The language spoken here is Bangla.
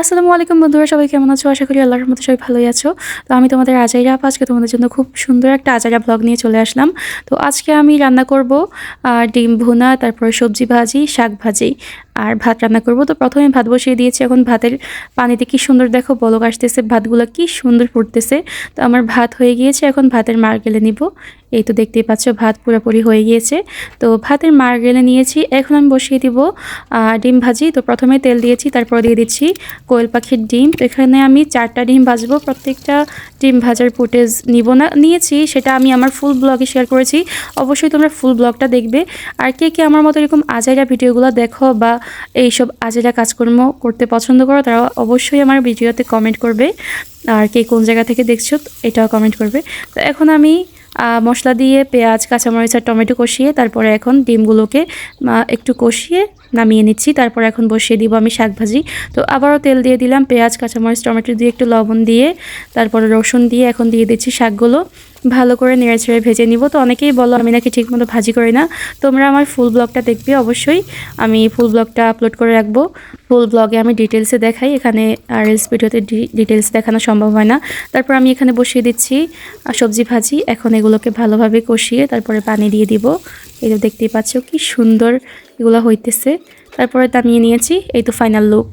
আসসালামু আলাইকুম বন্ধুরা, সবাই কেমন আছো? আশা করি আল্লাহর মতো সবাই ভালোই আছো। তো আমি তোমাদের আজাইরা আজকে তোমাদের জন্য খুব সুন্দর একটা আজাইরা ব্লগ নিয়ে চলে আসলাম। তো আজকে আমি রান্না করব ডিম ভুনা, তারপরে সবজি ভাজি, শাক ভাজি। আর ভাত রান্না করব। তো প্রথমে ভাত বসিয়ে দিয়েছি। এখন ভাতের পানিতে কি সুন্দর দেখো বলক আসতেছে, ভাতগুলো কি সুন্দর ফুটতেছে। তো আমার ভাত হয়ে গিয়েছে, এখন ভাতের মার গেলে নিব। এই তো দেখতেই পাচ্ছ, ভাত পুরোপুরি হয়ে গিয়েছে। তো ভাতের মার গেলে নিয়েছি, এখন আমি বসিয়ে দিব ডিম ভাজি। তো প্রথমে তেল দিয়েছি, তারপর দিয়ে দিচ্ছি কোয়েল পাখির ডিম। তো এখানে আমি চারটা ডিম ভাজবো, প্রত্যেকটা ডিম ভাজার ফুটেজ নিব না, নিয়েছি। সেটা আমি আমার ফুল ব্লগে শেয়ার করেছি। অবশ্যই তোমরা ফুল ব্লগটা দেখবে। আর কে কে আমার মতো এরকম আজাইরা ভিডিওগুলো দেখো বা এইসব আজেরা কাজকর্ম করতে পছন্দ করো, তারা অবশ্যই আমার ভিডিওতে কমেন্ট করবে। আর কে কোন জায়গা থেকে দেখছ, এটাও কমেন্ট করবে। তো এখন আমি মশলা দিয়ে পেঁয়াজ, কাঁচামরিচ আর টমেটো কষিয়ে, তারপরে এখন ডিমগুলোকে একটু কষিয়ে নামিয়ে নিচ্ছি। তারপর এখন বসিয়ে দিব আমি শাক ভাজি তো আবারও তেল দিয়ে দিলাম, পেঁয়াজ, কাঁচামরিচ, টমেটো দিয়ে একটু লবণ দিয়ে, তারপরে রসুন দিয়ে এখন দিয়ে দিচ্ছি শাকগুলো। ভালো করে নেড়ে ছেড়ে ভেজে নিব। তো অনেকেই বলো, আমি নাকি ঠিকমতো ভাজি করি না। তোমরা আমার ফুল ব্লগটা দেখবে অবশ্যই। আমি ফুল ব্লগটা আপলোড করে রাখব। ফুল ব্লগে আমি ডিটেলসে দেখাই। এখানে রিলস ভিডিওতে ডিটেলস দেখানো সম্ভব হয় না। তারপর আমি এখানে বসিয়ে দিচ্ছি সবজি ভাজি। এখন এগুলোকে ভালোভাবে কষিয়ে তারপরে পানি দিয়ে দিব। তো দেখতেই পাচ্ছ কি সুন্দর এগুলো হইতেছে। তারপরে নামিয়ে নিয়েছি এই তো ফাইনাল লুক